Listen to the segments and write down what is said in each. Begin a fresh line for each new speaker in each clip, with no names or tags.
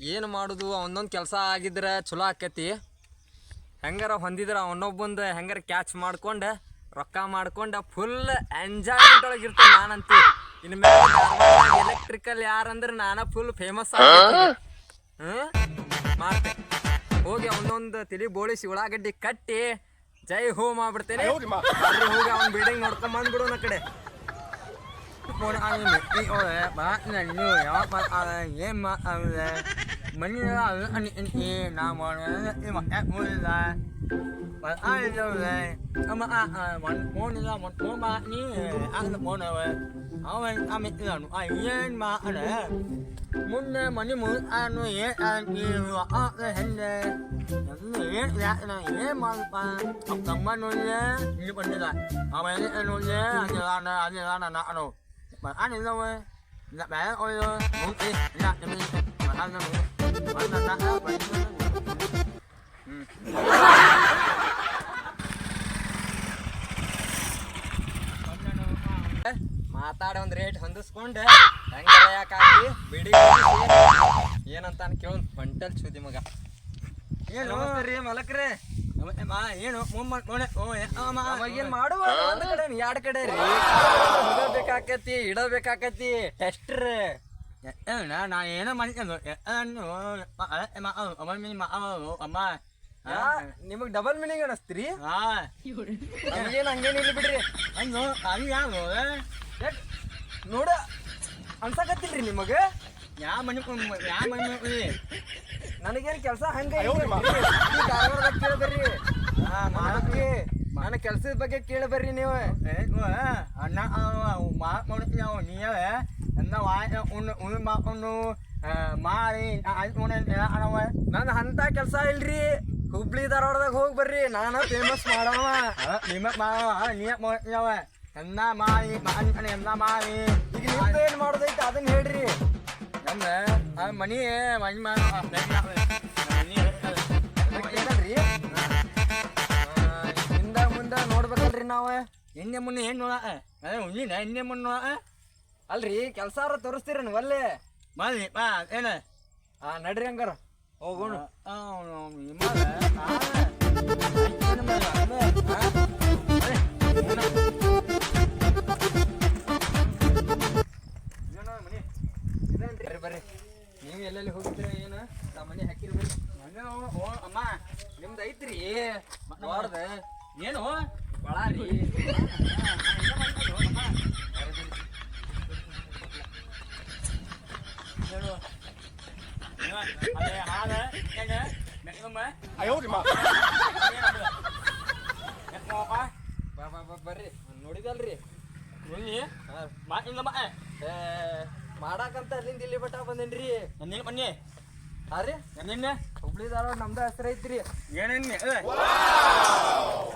ಏನು ಮಾಡುದು? ಒಂದೊಂದು ಕೆಲಸ ಆಗಿದ್ರೆ ಚಲೋ ಆಕೈತಿ. ಹೆಂಗಾರ ಹೊಂದಿದ್ರ ಅವನೊಬ್ಬಂದು ಹೆಂಗಾರ ಕ್ಯಾಚ್ ಮಾಡ್ಕೊಂಡು ರೊಕ್ಕ ಮಾಡ್ಕೊಂಡು ಫುಲ್ ಎಂಜಾಯ್ಮೆಂಟ್ ಒಳಗೆ ಇರ್ತೇನೆ ನಾನಂತೂ. ಇನ್ನು ಮೇಲೆ ಎಲೆಕ್ಟ್ರಿಕಲ್ ಯಾರಂದ್ರೆ ನಾನು ಫುಲ್ ಫೇಮಸ್ ಹ್ಞೂ ಮಾಡ್ತೆ ಹೋಗಿ ಅವನೊಂದು ತಿಳಿ ಬೋಳಿಸಿ ಉಳ್ಳಾಗಡ್ಡಿ ಕಟ್ಟಿ ಜೈ ಹೂ ಮಾಡ್ಬಿಡ್ತೇನೆ. ಹೋಗಿ ಅವ್ನ ಬಿಲ್ಡಿಂಗ್ ನೋಡ್ಕೊಂಡ್ ಬಂದ್ಬಿಡು ಆ ಕಡೆ
ಏನ್ ăn mình là anh anh chị nào mà em mà em muốn là mà ai đâu này em mà à mình muốn là một muốn mà ní ăn là muốn rồi ông anh ăn mình là ai yên mà anh đấy muốn mà như muốn ăn nuôi yên ăn gì mà ở đây hình này những người yên là là yên mà mà học tập mà nuôi yên như mình như vậy, là ông anh nuôi yên anh là là anh là là là rồi mà ăn gì đâu ấy là bé ôi muốn đi là cho mình mà ăn đâu
ಮಾತಾಡೋ ಒಂದ್ rate ಹೊಂದಿಸ್ಕೊಂಡೆ ಹೆಂಗಾರ ಯಾಕಾಗಿ ಬಿಡಿ ಏನಂತ ಕೇಳೋನ್? ಬಂಟಲ್ ಚೂದಿ ಮಗ.
ಏನು?
ರೀ ಮಲಕ್ರೆ.
ಮಾ ಏನು?
ಏನ್ ಮಾಡುವ? ಒಂದ್ ಕಡೆ ಎರಡ್ ಕಡೆ ರೀ. ಇಡಬೇಕಾಕತಿ ಇಡಬೇಕಾಕತಿ. ಟೆಸ್ಟ್ರ್
ನಾ ನಾ ಏನೋ ಮಾಡ್ಕೊಂಡು ಅಮ್ಮ ಮಾ ಅಮ್ಮ.
ನಿಮಗ್ ಡಬಲ್ ಮೀನಿಂಗ್ ಅನಸ್ತ್ರಿ ಹಂಗೇನ್ ಇಲ್ಲ ಬಿಡ್ರಿ.
ಅದು ಯಾವ
ನೋಡ ಅನ್ಸಕತ್ತಿಲ್ರಿ ನಿಮಗೆ?
ಯಾ ಮನೆ ಯಾ ಮನೆ
ನನಗೇನು ಕೆಲಸ ಹಂಗ ಕೇಳಬರ್ರಿ ಮಾಡಕ್ಕೆ ನನ್ನ ಕೆಲ್ಸದ ಬಗ್ಗೆ ಕೇಳಬರ್ರಿ ನೀವು.
ಅಣ್ಣ ಮಾ ಮಾಡ್ತೀವಿ ನೀವೇ ಉಣ್ಣು ಮಾಡ್ಕೊಂಡು ಮಾಡಿ
ನನ್ನ ಅಂತ ಕೆಲಸ ಇಲ್ರಿ. ಹುಬ್ಳಿ ಧಾರವಾಡದಾಗ ಹೋಗಿ ಬರ್ರಿ. ನಾನು ಫೇಮಸ್ ಮಾಡವ
ನಿಮ್ಮ ಮಾಡವ ನೀ ಮಾಡ್ತೀವ ಎಲ್ಲ ಮಾಡಿ ಮಾಡಿ ಎಲ್ಲ ಮಾಡಿ.
ಈಗ ನಿಮ್ದು ಏನ್ ಮಾಡೋದೈತೆ ಅದನ್ನ ಹೇಳ್ರಿ.
ನಮ್ಮ ಮನಿ ಮನಿ
ಏನಲ್ರಿ? ಹಿಂದ ಮುಂದ ನೋಡ್ಬೇಕಲ್ರಿ ನಾವು.
ಎಣ್ಣೆ ಮುನ್ನೆ ಹೆಣ್ಣು ಉಂಜಿನ ಎಣ್ಣೆ ಮುನ್ನ
ಅಲ್ರಿ ಕೆಲ್ಸ ಅವ್ರ ನೀವು ಒಲ್ಲೆ
ಮಾಡಿ ಬಾ ಏನ?
ಹಾ ನಡ್ರಿ ಹಂಗಾರ.
ಹೋಗೋಣ.
ಬರ್ರಿ ಬರ್ರಿ ನೀವು ಎಲ್ಲೆಲ್ಲಿ ಹೋಗಿದ್ರೆ ಏನು? ನಮ್ಮ ಮನೆ ಹಾಕಿರಿ ಬರ್ರಿ
ಅಮ್ಮ
ನಿಮ್ದು ಐತ್ರಿ. ನೋಡ್ದ
ಏನು?
ಕೊಳ ರೀ ಬಾ ಬಾ ಬಾ ಬರ್ರಿ ನೋಡಿದಲ್ರಿ ಮಾಡಾಕಂತ ಅಲ್ಲಿಂದ ಇಲ್ಲಿ ಬಟ್ಟ ಬಂದೇನ್ರಿ ಹಾ ರೀ ಹುಬ್ಳಿ ಧಾರವಾಡ ನಮ್ದ ಹೆಸರು ಐತ್ರಿ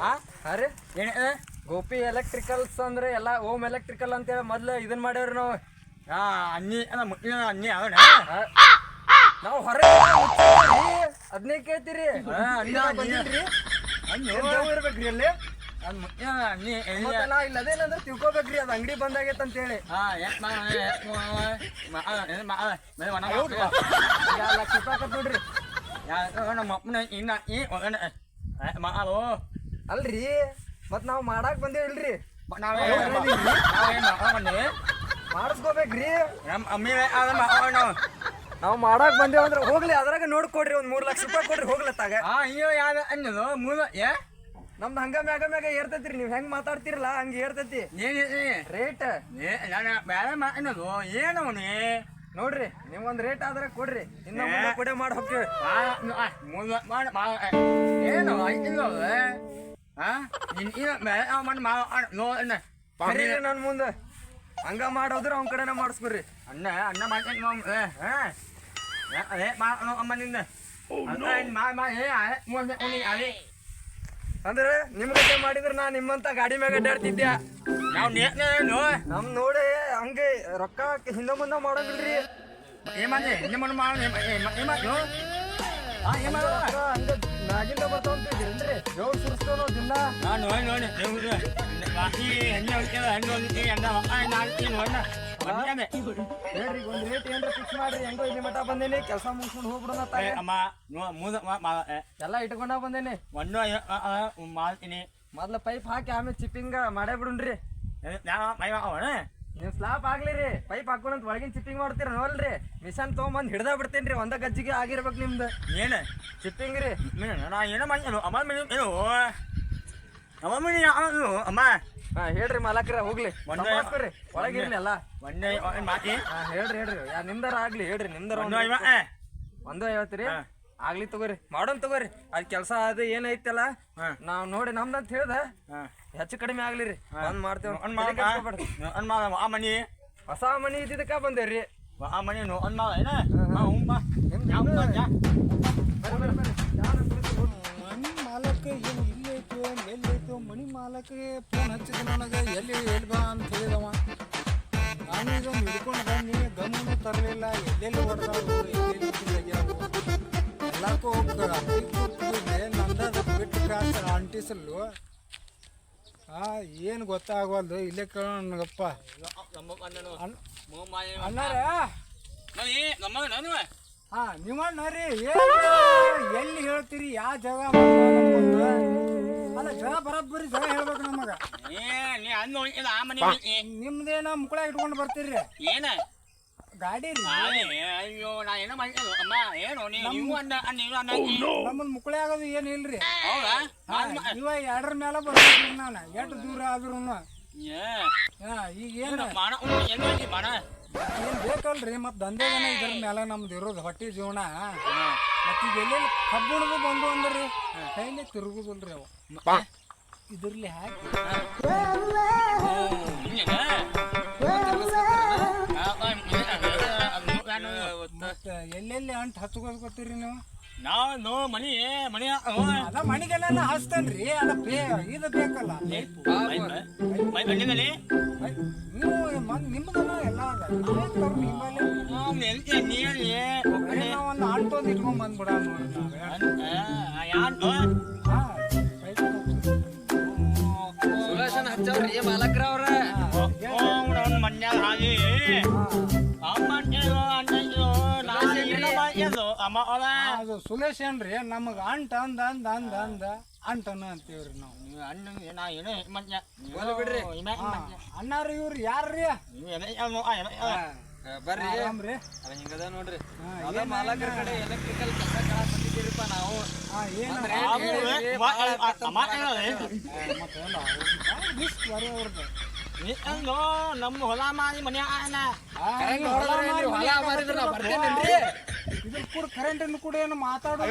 ಹಾ ಹಾರಿ ಏನ ಗೋಪಿ ಎಲೆಕ್ಟ್ರಿಕಲ್ಸ್ ಅಂದ್ರೆ ಎಲ್ಲ ಓಮ್ ಎಲೆಕ್ಟ್ರಿಕಲ್ ಅಂತೇಳಿ ಮೊದ್ಲು ಇದನ್ ಮಾಡ್ಯಾವ್ರಿ ನಾವು ಹಾ. ನಾವು ಹೊರಗೆ ಅದನ್ನೇ ಕೇಳ್ತೀರಿ? ಇರ್ಬೇಕ್ರಿ ಅಲ್ಲಿ? ತಿಳ್ಕೊಬೇಕ್ರಿ ಅದ್ ಅಂಗಡಿ ಬಂದಾಗೈತೆ ಅಂತೇಳಿ ಈಗ ಲಕ್ಷ ರೂಪಾಯಿ ಆಕತ್ ನೋಡ್ರಿ. ಅಲ್ರಿ ಮತ್ ನಾವ್ ಮಾಡಾಕ್ ಬಂದೇವಿಲ್ರಿ ಮಾಡಿಸ್ಕೋಬೇಕ್ರಿ. ನಾವ್ ಮಾಡಾಕ್ ಬಂದೇವ್ ಅಂದ್ರೆ ಹೋಗ್ಲಿ ಅದ್ರಾಗ ನೋಡ್ಕೊಡ್ರಿ ಒಂದ್ ಮೂರ್ ಲಕ್ಷ ರೂಪಾಯಿ ಕೊಡ್ರಿ ಹೋಗ್ಲತ್ತಾಗ ನಮ್ದು ಹಂಗ ಮ್ಯಾಗ ಮ್ಯಾಗ ಏರ್ತೈತ್ರಿ ನೀವ್ ಹೆಂಗ್ ಮಾತಾಡ್ತಿರಲ್ಲ ಹಂಗ ಏರ್ತೈತಿ. ರೇಟ್
ಏನವನೇ
ನೋಡ್ರಿ ನಿಮ್ ಒಂದ್ ರೇಟ್ ಆದ್ರೆ ಕೊಡ್ರಿ. ಇನ್ನ ಮುಂದೆ ಕೊಡೆ ಮಾಡಿ ಹೋಗ್ತೀವಿ.
ಏನು ಅಣ್ಣ.
ಬರ್ರಿ ನನ್ ಮುಂದೆ. ಹಂಗ ಮಾಡೋದ್ರ ಅವ್ನ ಕಡೆನ ಮಾಡಿಸ್ಕೊಡ್ರಿ
ಅಣ್ಣ ಅಣ್ಣ ಮಾಡ್ತೀನಿ ಅದೇ ಮಾಡೋ ಅಮ್ಮ ಹೇ ಮಾಡಿ ಮುಂದೆ ಅದೇ
ಅಂದ್ರೆ ನಿಮ್ ಗತೆ ಮಾಡಿದ್ರ ನಾ ನಿಮ್ಮಂತ ಗಾಡಿ ಮ್ಯಾಗ ಅಡ್ಡಾಡ್ತಿದ್ದೆ
ನಾವು
ನಮ್ ನೋಡಿ ಹಂಗೆ ರೊಕ್ಕ ಹಿಂದೆ ಮುಂದೆ ಮಾಡೋದಿಲ್ರಿ.
ಏನ್ ಮಾಡಿ ನಿಮ್ಮ ಮಾಡಿ
ಹಂಗ
ನೋಡಿ ನೋಡಿ
ಏನ್ರ ಫಿಕ್ಸ್ ಮಾಡ್ರಿ ಇಲ್ಲಿ ಎಲ್ಲ ಇಟ್ಕೊಂಡ ಬಂದೇನಿ
ಒಂದು ಮಾಡ್ತೀನಿ
ಮೊದ್ಲ ಪೈಪ್ ಹಾಕಿ ಆಮೇಲೆ ಚಿಪ್ಪಿಂಗ್ ಮಾಡೇ ಬಿಡುನ್ರಿ
ಯಾವ ಮೈ
ನೀವ್ ಸ್ಲಾಪ್ ಆಗ್ಲಿ ರೀ? ಪೈಪ್ ಹಾಕೊಂಡ್ ಒಳಗಿನ ಚಿಪ್ಪಿಂಗ್ ಮಾಡ್ತೀರ ನೋಲ್ರಿ ಮಿಷನ್ ತೊಗೊಂಬಂದ್ ಹಿಡ್ದ ಬಿಡ್ತೇನ್ರಿ ಒಂದ ಗಜ್ಜಿಗೆ ಆಗಿರ್ಬೇಕು ನಿಮ್ದು.
ಏನು?
ಚಿಪ್ಪಿಂಗ್ ರೀ.
ನಾ ಏನೋ ಮಾಡಿ ಅಮ್ಮ ಮನೆ ಏನು? ಅಮ್ಮ ಮನೆ ಯಾವುದು ಅಮ್ಮ?
ಹಾ ಹೇಳ್ರಿ ಮಾಲಕ್ರ ಹೋಗ್ಲಿ. ಒಳಗಿರ್ಲಿ ಅಲ್ಲ
ಒಂದೇ ಮಾತಿ.
ಹೇಳ್ರಿ ಹೇಳ್ರಿ. ನಿಮ್ದಾರ ಆಗ್ಲಿ ಹೇಳ್ರಿ ನಿಮ್ದಾರ
ಒಂದು
ಐವತ್ತು.
ಹಾ.
ಆಗ್ಲಿ ತಗೋರಿ ಮಾಡೋಣ ತಗೋರಿ. ಅದ್ ಕೆಲಸ ಅದು ಏನೈತಲ್ಲ
ಹಾ.
ನಾವ್ ನೋಡಿ ನಮ್ದಂತ ಹೇಳ್ದ
ಹಾಂ.
ಹೆಚ್ಚು ಕಡಿಮೆ ಆಗ್ಲಿ ರೀ ಒಂದ್ ಮಾಡ್ತೇವೆ.
ಆ ಮನೆ.
ಹೊಸ ಮನಿ ಇದ್ದಿದ್ದಕ್ಕ ಬಂದೇವ್ರಿ.
ಆ ಮನೆ ನೋ ಅನ್ ಏನ.
ಮನಿ ಮಾಲಕ ಏನು ಇಲ್ಲೈತು ಎಲ್ಲೈತು ಮನಿ ಮಾಲಕ್ಗೆ ಫೋನ್ ಹಚ್ಚಿದ ನನಗೆ ಎಲ್ಲಿ ಎಲ್ಲಿ ಬಾ ಅಂತ ಹೇಳಿದವ. ನಾನು ಇದೊಂದು ಹಿಡ್ಕೊಂಡು ಬನ್ನಿ ಗಮನ ತರಲಿಲ್ಲ ಎಲ್ಲೆಲ್ಲಿ ಹೊಡೆದವು ಎಲ್ಲಕ್ಕೂ ಹೋಗ್ತಾರೆ ನಂದದ ಬಿಟ್ಟು ಅಂಟಿಸಲು ಆ ಏನು ಗೊತ್ತಾಗವಲ್ದು ಇಲ್ಲೇ ಕೇಳೋಣ ನನಗಪ್ಪ ಅಣ್ಣಾರ? ಹಾ ನಿಮ್ಮಣ್ಣರಿ ಏನು ಎಲ್ಲಿ ಹೇಳ್ತೀರಿ? ಯಾವ ಜಾಗ ಅಲ್ಲ ಜಾಗ ಬರಬ್ಬರಿ ಜಾಗ ಹೇಳ್ಬೇಕು ನಮಗ. ನಿಮ್ದೇನ ಮುಕ್ಕಳ ಇಟ್ಕೊಂಡು ಬರ್ತೀರಿ?
ಏನ?
ಗಾಡಿ
ಅಯ್ಯೋ ನಾ ಏನೋ ಮಾಡಿದ್ದು ಅಮ್ಮ ಏನು ನೀವು ಅನ್ನ
ನಮ್ಮದು ಮುಕ್ಕಳೆ ಆಗೋದು ಏನು ಇಲ್ರಿ?
ಹೌದಾ?
ಹಾ, ಇವ ಎರಡರ ಮೇಲೆ ಬರ್ತೀನಿ ನಾನು. ಎಷ್ಟು ದೂರ ಆದ್ರೂ
ಏ.
ಈಗ ಏನು
ಮಾಡ ಏನು ಮಾಡ?
ಏನು ಬೇಕಲ್ರಿ ಮತ್ತೆ ದಂಧೆಗನ ಇದ್ರ ಮೇಲೆ ನಮ್ದು ಇರೋದು ಹೊಟ್ಟಿ ಜೀವನ. ಮತ್ತೆ ಈಗ ಎಲ್ಲೆಲ್ಲಿ ಕಬ್ಬುಣದು ಬಂದು ಅಂದ್ರಿ? ಕೈಲಿ ತಿರುಗುದಿಲ್ರಿ ಅವು. ಇದ್ರಲ್ಲಿ ಹಾಕಿ. ಮತ್ತೆ ಎಲ್ಲೆಲ್ಲಿ ಅಂಟ್ ಹಚ್ಕೋತೀರಿ ನೀವು?
ನಾವು ಮನಿ ಮನಿ
ಅದ ಮಣಿಗೆಲ್ಲ ಹಚ್ತೇನ್ರಿ ಅದ ಬೇ ಇದು ಬೇಕಲ್ಲ. ನೀವು ಮ- ನಿಮ್ದನ ಎಲ್ಲ ಅದ ನಾವೇನ್ ನಿಮ್ಮಲ್ಲಿ? ನಾವ್ ಒಂದು ಆಟೋದ್ ಇಟ್ಕೊಂಡ್ ಬಂದ್ಬಿಡ ನೋಡ್ರಿ ನಾವೇ. ಸುಲೇಶ್ ಏನ್ರಿ? ನಮಗ ಅಂಟ ಅಂದ ಅಂದ ಅಂದ ಅಂದ ಅಂಟನ ಅಂತೀವ್ರಿ ನಾವು.
ಬಿಡ್ರಿ.
ಹಾ, ಅಣ್ಣಾರು ಇವ್ರು ಯಾರ್ರಿ?
ಬರ್ರಿ.
ಆರಾಮ್ರಿ?
ಅದ ಹಿಂಗದ ನೋಡ್ರಿ.
ಹಾ,
ಅದ ಮಾಲಕರ ಕಡೆ ಎಲೆಕ್ಟ್ರಿಕಲ್ ಕೆಲಸ ಕೇಳಕ್ ಬಂದಿದ್ದೀರಿಪ್ಪ ನಾವು.
ಏನ ರಿಸ್ಕ್ ಬರೀ ಅವ್ರದ್ದು
ನಮ್ಮ ಹೊಲ
ಮಾಡಿ
ನೀವು ಹೊಲ
ಮಾರಿದ್ರೆ?
ಇದ್ರ ಕೂಡ ಕರೆಂಟ್ ಕೂಡ ಏನು ಮಾತಾಡೋದು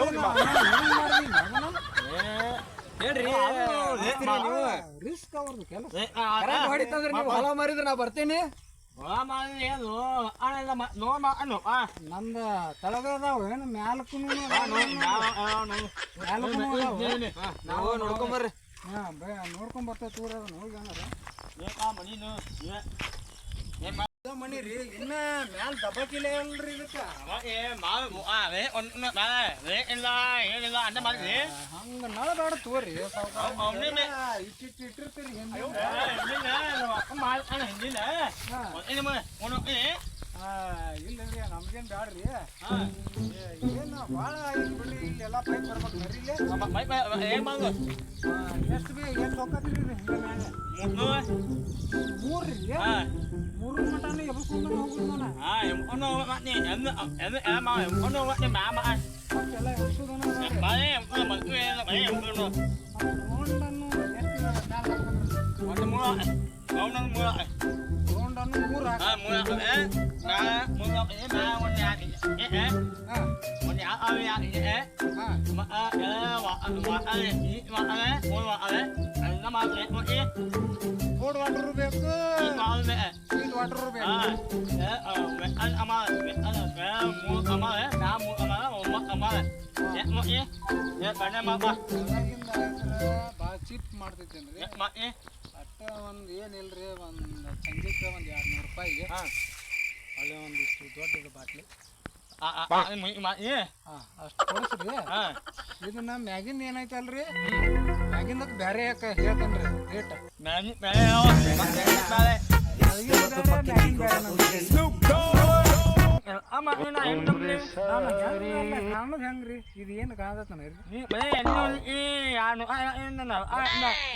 ಹೇಳ್ರಿ
ರಿಸ್ಕ್ ಅವ್ರದ್ದು ಕೆಲಸ.
ಕರೆಂಟ್ ಹೊಡಿತಂದ್ರೆ ನೀವು ಹೊಲ ಮಾರಿದ್ರೆ ನಾ ಬರ್ತೀನಿ.
ಹೊಲ ಮಾರಿ ಏನು? ನೋ ಮಾಡು
ತಳದ ತಳಗದಾವ ಏನು ಮ್ಯಾಲಕ್ಕೂ
ನಾವು ನೋಡ್ಕೊಂಬರ್ರಿ.
ಹಾ ಬೇ ನೋಡ್ಕೊಂಡ್ ಬರ್ತೇವೆ ತೂರ ಹೋಗಿ ಏನಾರ ಇದ ಮನಿ ರೀ ಇನ್ನ ಮ್ಯಾಲ ದಬ್ಬಕಿಲ್ಲ ಅಲ್ರಿ ಇದಕ್ಕ. ಹಂಗ ನಳ ಬೇಡ ತೋರಿ ಇಟ್ಟಿಟ್ಟು ಇಟ್ಟಿರ್ತೀರಿ ಹಿಂದೆ. ಆ, ಇಲ್ಲರಿ ನಮ್ಗೇನ್ ಬ್ಯಾಡ್ರಿ. ಏ, ಏನ್ ಭಾಳ ಆಯ್ತು ಬಿಡ್ರಿ ಇಲ್ಲೆಲ್ಲ ಪೈಪ್ ಬರ್ಬೇಕು ಬರ್ರಿ ಇಲ್ಲೇ ಎಷ್ಟು ಬಿ ಎಷ್ಟು ಹೋಗತ್ರಿ ಹಿಂಗೆ ಮ್ಯಾಲೆ ಮೂರ್ರಿ ಮೂರು ಮಟನು ಎಬ್ಸ್ಕೊಂಡು ಹೋಗುದು ನಾನು ಮತ್ತೆಲ್ಲ ಎಬ್ಸುದನ ತಗೊಂಡನ್ನು ಎಷ್ಟು ಮ್ಯಾಲೆ ತಗೊಂಡನ್ನು ಮೂರು ಹಾಕ ಕೋಡ್ ವಾಟರ್ ಬೇಕು ಸ್ವೀಟ್ ವಾಟರ್ ಬೇಕು ಭಾಳ ಚೀಪ್ ಮಾಡ್ತಿದ್ದೇನ್ರಿ ಅಟ್ಟ ಒಂದು ಏನಿಲ್ರಿ ಒಂದು ಸಂಜೆಗೆ ಒಂದು ಎರಡು ನೂರು ರೂಪಾಯಿಗೆ ಒಳ್ಳೆ ಒಂದಿಷ್ಟು ದೊಡ್ಡದು ಬಾಟ್ಲಿ. ಹಾಂ. ಅಷ್ಟು ಇದನ್ನ ಏನೈತಲ್ರಿ ಮ್ಯಾಗಿಂದಕ್ಕೆ ಬೇರೆ ಯಾಕೆ ಹೇಳ್ತಾನ್ರಿ? ರೇಟ್ ಕಾಣದ್ ಹೆಂಗ್ರಿ? ಇದು ಏನು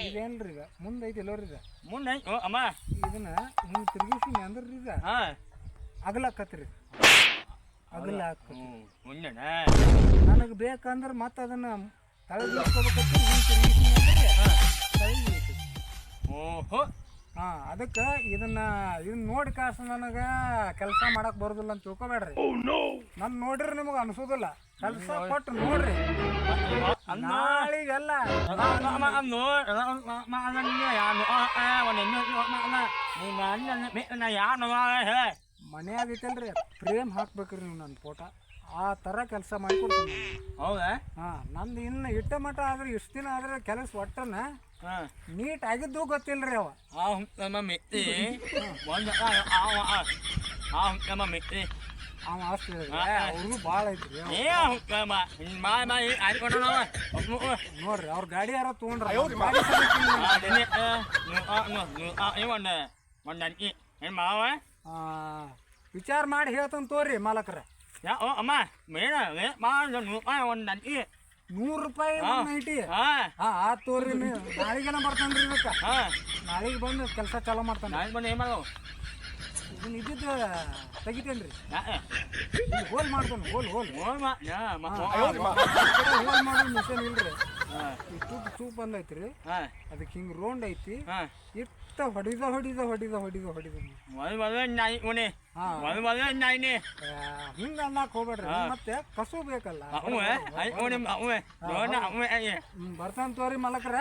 ಇದೇನ್ರಿ ಈಗ ಮುಂದೆ ಐತಿ ಎಲ್ಲೋರಿ ಈಗ
ಮುಂದೆ ಅಮ್ಮ.
ಇದನ್ನ ಹಿಂಗೆ ತಿರುಗಿಸಿ ಅಂದ್ರಿ ಈಗ?
ಹಾ
ಅಗಲ ನನಗೆ ಬೇಕಂದ್ರೆ ಮತ್ತೆ ಅದನ್ನು ತಳಗೆ.
ಓಹೋ
ಹಾಂ ಅದಕ್ಕೆ ಇದನ್ನ ಇದನ್ನ ನೋಡಿ ಕಾಸು ನನಗೆ ಕೆಲಸ ಮಾಡಕ್ ಬರೋದಿಲ್ಲ ಅಂತ ತಿಳ್ಕೊಬೇಡ್ರಿ ನನ್ ನೋಡ್ರಿ ನಿಮಗೆ ಅನ್ಸೋದಿಲ್ಲ ಕೆಲಸ ಕೊಟ್ಟು ನೋಡ್ರಿ ನಾಳಿಗೆಲ್ಲ ಮನ್ಯಾಗ ಐತಲ್ರಿ ಫ್ರೇಮ್ ಹಾಕ್ಬೇಕ್ರಿ ನೀವು ನನ್ನ ಫೋಟೋ. ಆ ಥರ ಕೆಲಸ ಮಾಡಿಕೊಡ್ತೀನಿ
ಹೌದಾ?
ಹಾ ನಂದು ಇನ್ನು ಇಟ್ಟ ಮಟ್ಟ ಆದ್ರೆ ಇಷ್ಟು ದಿನ ಆದ್ರೆ ಕೆಲಸ ಒಟ್ಟನ
ಹಾ.
ನೀಟ್ ಆಗಿದ್ದು ಗೊತ್ತಿಲ್ರಿ ಅವ.
ಆ ನಮ್ಮ ಮೆತ್ತಿ ಒಂದು ಅವ ಆ ನಮ್ಮ ಮಿತ್ತಿ
ಅವ ಆಸ್ತಿ ಅವ್ರಿಗೂ ಭಾಳ ಐತ್ರಿ.
ಏ ಹುಕ್ಕಮ್ಮ ಮಾ ಮಾ ಆಡ್ಕೊಂಡು ನಾವ
ನೋಡ್ರಿ ಅವ್ರ ಗಾಡಿ ಯಾರ ತೊಗೊಂಡ್ರ
ಒಂದು ಒಂದು ಅಕ್ಕಿ ಮಾವ
ಆ, ವಿಚಾರ ಮಾಡಿ ಹೇಳ್ತಾನೆ ತೋರಿ ಮಾಲಕ್ರ.
ಯಾ ಓ ಅಮ್ಮ ಮೇಡ ಮಾ ಒಂದು ಅಕ್ಕಿ
ನೂರು ರೂಪಾಯಿ ನೈಟಿ.
ಹಾ.
ಹಾ ಆ ತೋರಿ ನಾಳೆಗೆನ ಬರ್ತಾನ್ರಿ ಇದಕ್ಕೆ
ಹಾ.
ನಾಳೆಗೆ ಬಂದು ಕೆಲಸ ಚಾಲೂ ಮಾಡ್ತಾನೆ.
ನಾಳೆ ಬಂದು ಏನು ಮಾಡೋದು
ಇದನ್ನ ಇದ್ದಿದ್ದು ತೆಗಿತೇನ್ರಿ.
ರೀ
ಹೋಲ್ ಮಾಡ್ತಾನೆ ಹೋಲ್ ಹೋಲ್.
ಹೋಮ ಯಾ ಮ
ಹೋಲ್ ಮಾಡೋ ಮಿಷನ್ ಇಲ್ರಿ.
ಹಾಂ.
ಈ ಚೂಪ್ ಚೂಪ್ ಬಂದೈತ್ರಿ.
ಹಾಂ.
ಅದಕ್ಕೆ ಹಿಂಗ್ ರೋಂಡ್ ಐತಿ.
ಹಾಂ.
ಇಟ್ಟ ಹೊಡಿದ ಹೊಡಿದ ಹೊಡಿದ ಹೊಡಿದ ಹೊಡಿದ
ಒಂದು ಮದುವೆ ನಾಯಿ ಉಣಿ.
ಹಾ.
ಒಂದು ಮದುವೆ ನಾಯಿನಿ.
ಹಿಂಗ ಅನ್ನಕ್ ಹೋಗ್ಬೇಡ್ರಿ. ಮತ್ತೆ ಕಸು ಬೇಕಲ್ಲ.
ಅವೇ ಐ ಉಣಿ ಅವೇ ನೋಡ ಅವೇ ಅಯ್ಯ
ಹ್ಮ್, ಬರ್ತಾನ ತೋರಿ ಮಲಕ್ರ.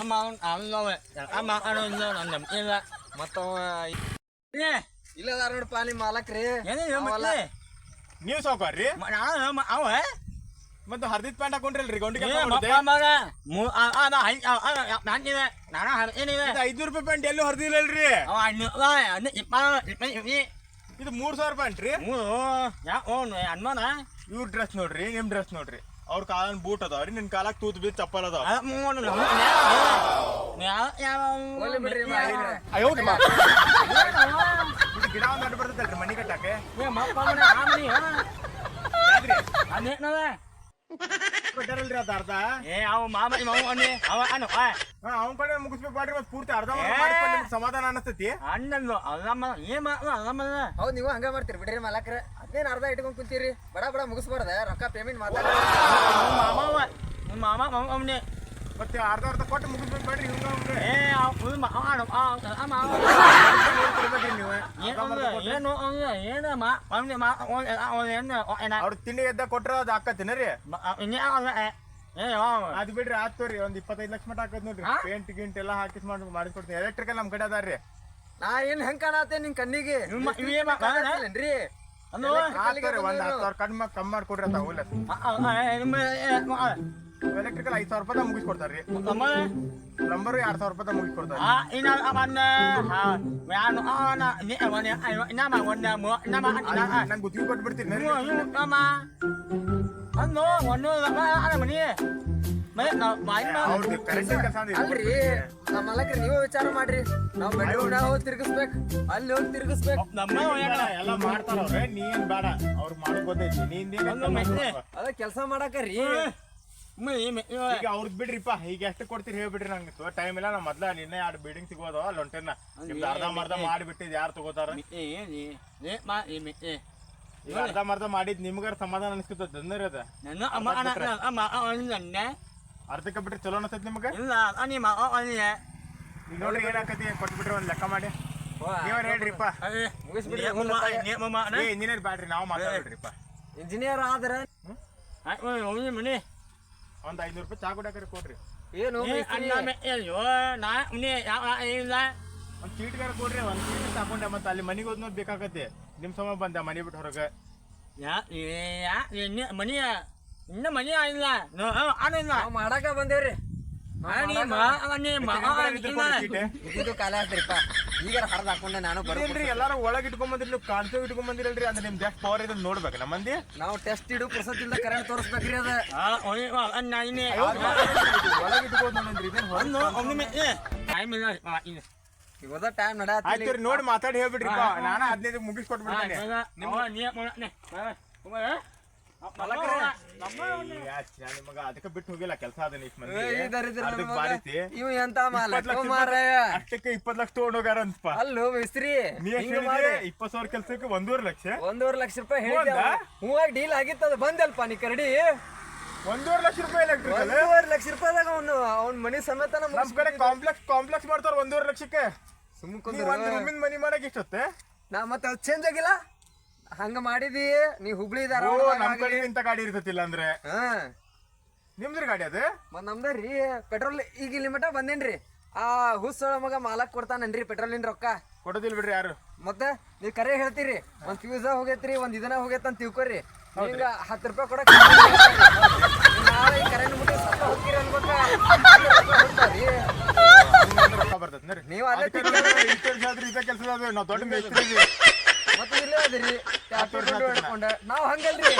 ಅಮ್ಮ ಅವ್ನು ಅವನವೇ ಅಮ್ಮ ಅನ್ನೋದು ನನ್ನ ಇಲ್ಲ.
ಮತ್ತವ
ಏ
ನೋಡಪ್ಪ ನಿಮ್ಮ ಮಾಲಕ್ರಿ.
ಏನು ಮತ್ತೆ
ನೀವ್ ಸಾವ್ಕಾರ್ರಿ?
ನಾನು ಅವ
ಮತ್ತೆ ಹರ್ದಿತ್ ಪ್ಯಾಂಟ್
ಹಾಕೊಂಡ್ರಿ ಗೌಂಡಿಗೆ ನಾನು ಏನಿದೆ
ಐದ್ನೂರು ರೂಪಾಯಿ ಪ್ಯಾಂಟ್ ಎಲ್ಲೂ ಹರ್ದಿಲ್ಲಲ್ರಿ. ಇದು ಮೂರ್ ಸಾವಿರ ಪ್ಯಾಂಟ್ ರೀ.
ಅನ್ಮಾನ
ಇವ್ರ ಡ್ರೆಸ್ ನೋಡ್ರಿ ನಿಮ್ ಡ್ರೆಸ್ ನೋಡ್ರಿ. ಅವ್ರ ಕಾಲನ್ ಬೂಟ್ ಅದಾವ್ರಿ ನಿನ್ ಕಾಲಕ್ ತೂತ್ ಬಿದ್ದು ಚಪ್ಪಲ್ ಅದಾವ. ಗಿಡ ಒಂದ್ ಅಡ್ಡ ಬರ್ತೈತಲ್ರಿ ಮನಿ ಕಟ್ಟಾಕೆ. ಕೊಟ್ಟಾರಲ್ರಿ ಅದ ಅರ್ಧ?
ಏ ಅವ ಮಾಮ ಮಾವ ಅವ ಅನು ಆ.
ಹಾ ಅವ್ನ ಕಡೆ ಮುಗಿಸ್ಬೇಕು ಬಾಡ್ರಿ ಮತ್ತೆ ಪೂರ್ತಿ ಅರ್ಧ ಸಮಾಧಾನ ಅನಸ್ತೈತಿ?
ಅಣ್ಣಂದು ಅಲ್ಲಮ್ಮ ಏ ಮಾ ಅಲ್ಲಮ್ಮ
ಹೌದು ನೀವು ಹಂಗ ಮಾಡ್ತೀರಿ ಬಿಡ್ರಿ ಮಲಕ್ರ. ಅದೇನ್ ಅರ್ಧ ಇಟ್ಕೊಂಡ್ ಕುಂತೀರಿ? ಬಡ ಬಡ ಮುಗಿಸ್ಬಾರ್ದ ರೊಕ್ಕ ಪೇಮೆಂಟ್ ಮಾತಾಡ
ಮಾಮವ ಮಾಮ ಮಾಮ ಅವನೇ
ಮತ್ತೆ ಅರ್ಧ ಅರ್ಧ ಕೊಟ್ಟು ಮುಗಿಸ್ಬೇಕು
ಬೇಡ್ರಿ
ಅವ್ರ ತಿಂಡಿ ಎದ್ದ ಕೊಟ್ರ ಅದ್ ಹಾಕತ್ತಿನರಿ
ರೀ
ಅದ್ ಬಿಡ್ರಿ ಆತ್ ತೋರಿ ಒಂದ್ ಇಪ್ಪತ್ತೈದು ಲಕ್ಷ ಮಟ್ಟ ಹಾಕದ್ ನೋಡ್ರಿ? ಪೇಂಟ್ ಗಿಂಟ್ ಎಲ್ಲ ಹಾಕಿಸ್ ಮಾಡಿ ಮಾಡಿಸ್ಕೊಡ್ತೀನಿ ಎಲೆಕ್ಟ್ರಿಕಲ್ ನಮ್ ಕಡೆ ಅದಾರ್ರಿ
ನಾ ಏನ್ ಹೆಂಗ್ ಕಾಣತ್ತೆ ನಿನ್ ಕಣ್ಣಿಗೆ?
ನಿಮ್ಮ ಇವ್ ಮಾ-
ಕಾಣತ್ತಿಲ್ಲೇನ್ರಿ?
ಅನ್ನು
ತೋರಿ ಒಂದ್ ಹತ್ತು ಸಾವಿರ ಕಡಿಮೆ ಕಮ್ಮಿ ಮಾಡ್ಕೊಡ್ರಿ ಅಂತ ಹೋಗ್ಲ ಎಲೆಕ್ಟ್ರಿಕಲ್ ಐದು ಸಾವಿರ ರೂಪಾಯಿ ಮುಗಿಸ್ಕೊಡ್ತಾರ್ರಿ.
ಅಮ್ಮ
ಪ್ಲಂಬರ್ ಎರಡ್ ಸಾವಿರ ರೂಪಾಯಿ ಮುಗಿಸ್ಕೊಡ್ತಾರ
ಆ ಇನ್ನ ಅವನ್ನ ವ್ಯಾನು ಅವನ ನೀ ಅವನ ನಮ್ಮ ಒಂದ ಮು ನಮ್ಮ ಅನ್ನ
ನಂಗೆ ಗುತ್ತಿಗೆ ಕೊಟ್ಬಿಡ್ತೀನಿ
ಅನ್ನು ಒಂದು ಮನಿ.
ಅಲ್ರಿ ನಮ್ಮ ಮಾಲಕ್ರ ನೀವು ವಿಚಾರ ಮಾಡ್ರಿ. ನಾವ್ ಬೆಳಗ್ಗೆ ಹೋಗಿ ತಿರ್ಗಿಸ್ಬೇಕು ಅಲ್ಲಿ ಹೋಗಿ ತಿರ್ಗಿಸ್ಬೇಕು.
ನಮ್ಮ
ಎಲ್ಲ ಮಾಡ್ತಾರ ನೀನ್ ಬೇಡ ಅವ್ರು ಮಾಡೋದ್ ಗೊತ್ತೈತಿ ನೀನ್
ಅದ ಕೆಲಸ ಮಾಡಾಕರಿ.
ಮೈ
ಈಗ ಅವ್ರದ್ ಬಿಡ್ರಿಪ್ಪ ಈಗ ಎಷ್ಟು ಕೊಡ್ತೀರಿ ಹೇಳ್ಬಿಡ್ರಿ ನಂಗೆ. ಟೈಮ್ ಇಲ್ಲ ನಾ ಮೊದ್ಲ ನಿನ್ನೆ ಎರಡು ಬಿಲ್ಡಿಂಗ್ ಸಿಗೋದು ಲೊಂಟೆನ ನಿಮ್ದು ಅರ್ಧ ಮರ್ಧ ಮಾಡಿಬಿಟ್ಟಿದ್ ಯಾರು ತಗೋತಾರ?
ಏ ಮಾ ಏ ಮೆ ಏ.
ಈಗ ಅರ್ಧ ಮರ್ಧ ಮಾಡಿದ್ ನಿಮ್ಗಾರ ಸಮಾಧಾನ ಅನಿಸ್ಕೊತ ದಂದ್ರೆ ಅದ.
ನನ್ನ ಅಮ್ಮ ಅಣ್ಣ ಅಮ್ಮ ಅವನ
ಅರ್ಧಕ್ಕೆ ಬಿಟ್ರಿ ಚಲೋ ಅನಿಸ್ತೈತಿ ನಿಮ್ಗೆ? ಈಗ ನೋಡ್ರಿ ಏನಾಕತಿ ಕೊಟ್ಬಿಟ್ರಿ ಒಂದ್ ಲೆಕ್ಕ ಮಾಡಿ. ನೀವೇನ್ ಹೇಳ್ರಿಪ್ಪ? ಇಂಜಿನಿಯರ್ ಬ್ಯಾಡ್ರಿ ನಾವು ಮಾತಾಡ್ಬಿಡ್ರಿಪ್ಪ.
ಇಂಜಿನಿಯರ್ ಆದ್ರ?
ಮನೆ.
ಒಂದ್ ಐನೂರು ರೂಪಾಯಿ ಚಾ ಕುಡಿಯಾಕರಿ ಕೊಡ್ರಿ.
ಏನು
ಅಣ್ಣ ಅಯ್ಯೋ ನಾ ನೀ ಇಲ್ಲ
ಒಂದ್ ಚೀಟ್ಗಾರ ಕೊಡ್ರಿ ಒಂದ್ ಚೀಟ್ ತಗೊಂಡೆ ಮತ್ತೆ ಅಲ್ಲಿ ಮನಿಗೆ ಹೋದ್ಮೇಲೆ ಬೇಕಾಗತ್ತೆ. ನಿಮ್ ಸಮ ಬಂದೆ ಮನಿ ಬಿಟ್ಟು ಹೊರಗೆ.
ಯಾ ಯಾ ಮನೆಯ ಇನ್ನ ಮನಿ ಇಲ್ಲ.
ನಾವ್ ಮಾಡಾಕ ಬಂದೇವ್ರಿ. ಇದ್ದಿದ್ದು ಕಾಲ ಆತ್ರಿಪ್ಪ ಈಗ ಹರಿದು ಹಾಕೊಂಡೆ ನಾನು
ಬರ್ತೀನಿ ಎಲ್ಲಾರು ಒಳಗೆ ಇಟ್ಕೊಂಡ್ ಬಂದಿರ್ಲಿ ಇಟ್ಕೊಂಡ್ ಬಂದಿರಲ್ರಿ ಅಂದ್ರೆ ನಿಮ್ ಜಾಸ್ತಿ ಪವರ್ ಇದ್ ನೋಡ್ಬೇಕು ನಮ್ಮ ಮಂದಿ?
ನಾವು ಟೆಸ್ಟ್ ಇಡು ಪ್ರಸತ್ತಿಂದ ಕರೆಂಟ್ ತೋರಿಸ್ಬೇಕ್ರಿ ಅದ.
ಒಳಗೆ ಇಟ್ಕೋದ್
ಇವದ ಟೈಮ್
ಆಯ್ತು ರೀ ನೋಡಿ ಮಾತಾಡಿ ಹೇಳ್ಬಿಡ್ರಿಪ್ಪ. ನಾನು ಹದಿನೈದು ಮುಗಿಸ್ಕೊಟ್ಬಿಡ್ತೇನೆ. ನಿಮಗ ಅದಕ್ಕೆ ಬಿಟ್ಟು ಹೋಗಿಲ್ಲ ಕೆಲಸ ಅದ ಇಷ್ಟ ಮಂದಿ.
ಇವ್ ಎಂತ
ಅಷ್ಟಕ್ಕೆ ಇಪ್ಪತ್ತು ಲಕ್ಷ ತಗೊಂಡೋಗಾರ ಅಂತಪ್ಪ
ಅಲ್ಲೋ ಮಿಸ್ತ್ರಿ
ಇಪ್ಪತ್ತು ಸಾವಿರ ಕೆಲ್ಸಕ್ಕೆ ಒಂದೂವರೆ ಲಕ್ಷ?
ಒಂದೂವರೆ ಲಕ್ಷ ರೂಪಾಯಿ
ಹೇಳಿದ?
ಹೂವಾಗ ಡೀಲ್ ಆಗಿತ್ತದ ಬಂದಲ್ಪ ನೀ ಕರಡಿ?
ಒಂದೂವರೆ ಲಕ್ಷ ರೂಪಾಯಿ
ಒಂದೂವರೆ ಲಕ್ಷ ರೂಪಾಯಿದಾಗ ಅವನು ಅವ್ನ ಮನಿ ಸಮೇತ
ನಮ್ಮ ಕಡೆ ಕಾಂಪ್ಲೆಕ್ಸ್ ಕಾಂಪ್ಲೆಕ್ಸ್ ಮಾಡ್ತಾರ ಒಂದೂವರೆ ಲಕ್ಷಕ್ಕೆ. ಸುಮ್ಮನೆ ಮನಿ ಮಾಡಕ್ ಇಷ್ಟೊತ್ತೆ
ನಾ ಮತ್ತೆ ಅದು ಚೇಂಜ್ ಆಗಿಲ್ಲ? ಹಂಗ ಮಾಡಿದಿ? ನೀ ಹುಬ್ಳಿ ಧಾರವಾಡ
ಕಡೆ ಇಂತ ಗಾಡಿ ಇರ್ತತಿಲ್ಲ ಅಂದ್ರೆ?
ಹಾ.
ನಿಮ್ದ್ರ ಗಾಡಿ ಅದು?
ಮತ್ ನಮ್ದ ರೀ ಪೆಟ್ರೋಲ್ ಈಗ ಇಲ್ಲಿ ಮಟ ಬಂದೇನ್ರಿ. ಆ ಹುಸ್ಸೊಳ ಮಗ ಮಾಲಕ್ ಕೊಡ್ತಾನನ್ರಿ ಪೆಟ್ರೋಲಿನ ರೊಕ್ಕ.
ಕೊಡೋದಿಲ್ ಬಿಡ್ರಿ ಯಾರು?
ಮತ್ತೆ ನೀವ್ ಕರೆ ಹೇಳ್ತೀರಿ ಒಂದ್ ಫ್ಯೂಸ ಹೋಗೈತ್ರಿ ಒಂದ್ ಇದನ್ನ ಹೋಗೈತ್ ಅಂತ ತಿಳ್ಕೊರಿ. ಹಿಂಗ ಹತ್ತು ರೂಪಾಯಿ ಕೊಡಕ್ ನಾಳೆ ಕರೆಂಟ್ ಮುಟ್ಟಿ ಸತ್ತ ಹೋಗ್ತೀರಿ ಅನ್ಬೇಕ? ಹೋಗ್ತಾರಿ.
ನಿಮ್ಗೊಂದು ರೊಕ್ಕ ಬರ್ತೈತಿ
ನೀವ್ ಅಲ್ಲೇ
ಇಷ್ಟ ಇದೇ ಕೆಲಸದ ನಾವು ದೊಡ್ಡ ಮೇಸ್ತ್ರಿ ಇದೀವಿ.
ಇಲ್ಲೇ ಅದಿರಿ. ಹಿಡ್ಕೊಂಡ. ನಾವ್ ಹಂಗಲ್ರಿ.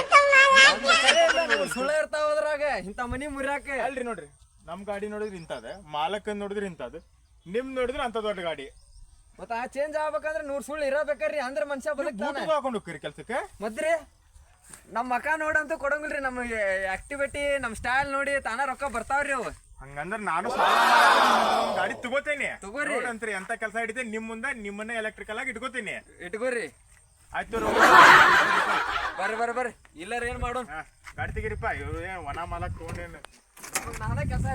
ಸುಳ್ಳ ಇರ್ತಾವ ಅದ್ರಾಗ. ಇಂಥ ಮನಿ ಮುರ್ಯಾಕ.
ಅಲ್ರಿ ನೋಡ್ರಿ ನಮ್ ಗಾಡಿ ನೋಡಿದ್ರೆ ಇಂತದ ಮಾಲಕನ್ ನೋಡಿದ್ರೆ ಇಂತದ ನಿಮ್ ನೋಡಿದ್ರೆ ಅಂತ ದೊಡ್ಡ ಗಾಡಿ.
ಮತ್ತ ಆ ಚೇಂಜ್ ಆಗ್ಬೇಕಂದ್ರ ನೂರ್ ಸುಳ್ಳು ಇರಬೇಕ್ರಿ ಅಂದ್ರ ಮನುಷ್ಯ ಬದುಕ್ತಾನ.
ಹಾಕೊಂಡು ಹೋಗ್ತೀರಿ ಕೆಲ್ಸಕ್ಕೆ?
ಮದ್ರಿ ನಮ್ ಮಕ ನೋಡಂತೂ ಕೊಡಂಗಿಲ್ರಿ ನಮ್ ಆಕ್ಟಿವಿಟಿ ನಮ್ ಸ್ಟೈಲ್ ನೋಡಿ ತಾನ ರೊಕ್ಕ ಬರ್ತಾವ್ರಿ ಅವು.
ಹಂಗಂದ್ರ ನಾನು ಗಾಡಿ ತಗೋತೇನೆ.
ತಗೋರಿ.
ಅಂತ್ರಿ ಎಂತ ಕೆಲಸ ಹಿಡಿತೇನೆ ನಿಮ್ ಮುಂದೆ ನಿಮ್ಮನ್ನ ಎಲೆಕ್ಟ್ರಿಕಲ್ ಆಗಿ ಇಟ್ಕೋತೀನಿ.
ಇಟ್ಕೋರಿ.
ಆಯ್ತು.
ಬರ್ರಿ ಬರ್ರಿ ಬರ್ರಿ. ಇಲ್ಲಾರ ಏನ್ ಮಾಡೋಣ
ಹಾ, ಗಾಡಿ ತೆಗೀರಿಪ್ಪ. ಇವ್ರು ಏನ್ ಒಣ ಮಾಲಕ್ ತಗೊಂಡೇನು?
ನಾನೇ ಕೆಲಸ.